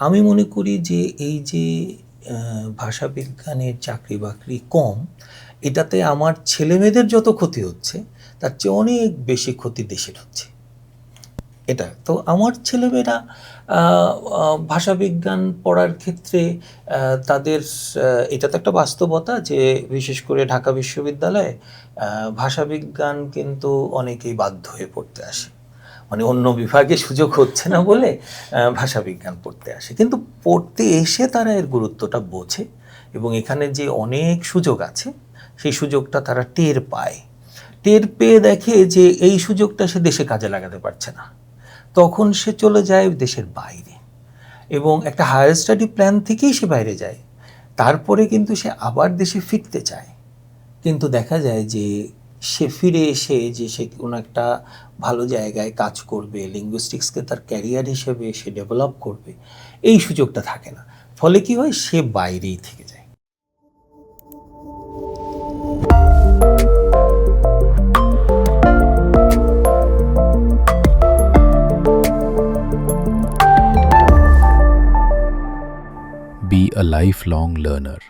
আমি মনে করি যে এই যে ভাষাবিজ্ঞানের চাকরি বাকরি কম, এটাতে আমার ছেলেমেয়েদের যত ক্ষতি হচ্ছে, তার চেয়ে অনেক বেশি ক্ষতি দেশের হচ্ছে। এটা তো আমার ছেলেমেয়েরা ভাষাবিজ্ঞান পড়ার ক্ষেত্রে তাদের এটা তো একটা বাস্তবতা যে বিশেষ করে ঢাকা বিশ্ববিদ্যালয়ে ভাষাবিজ্ঞান কিন্তু অনেকেই বাধ্য হয়ে পড়তে আসে। মানে অন্য বিভাগে সুযোগ হচ্ছে না বলে ভাষাবিজ্ঞান পড়তে আসে। কিন্তু পড়তে এসে তারা এর গুরুত্বটা বোঝে এবং এখানে যে অনেক সুযোগ আছে, সেই সুযোগটা তারা টের পায়। টের পেয়ে দেখে যে এই সুযোগটা সে দেশে কাজে লাগাতে পারছে না। তখন সে চলে যায় দেশের বাইরে এবং একটা হায়ার স্টাডি প্ল্যান থেকেই সে বাইরে যায়। তারপরে কিন্তু সে আবার দেশে ফিরতে চায়। কিন্তু দেখা যায় যে সে ফিরে এসে যে সে কোনো একটা ভালো জায়গায় কাজ করবে লিঙ্গুইস্টিক্সকে তার ক্যারিয়ার হিসেবে সে ডেভেলপ করবে, এই সুযোগটা থাকে না। ফলে কি হয়? সে বাইরেই থেকে যায়। Be a lifelong learner.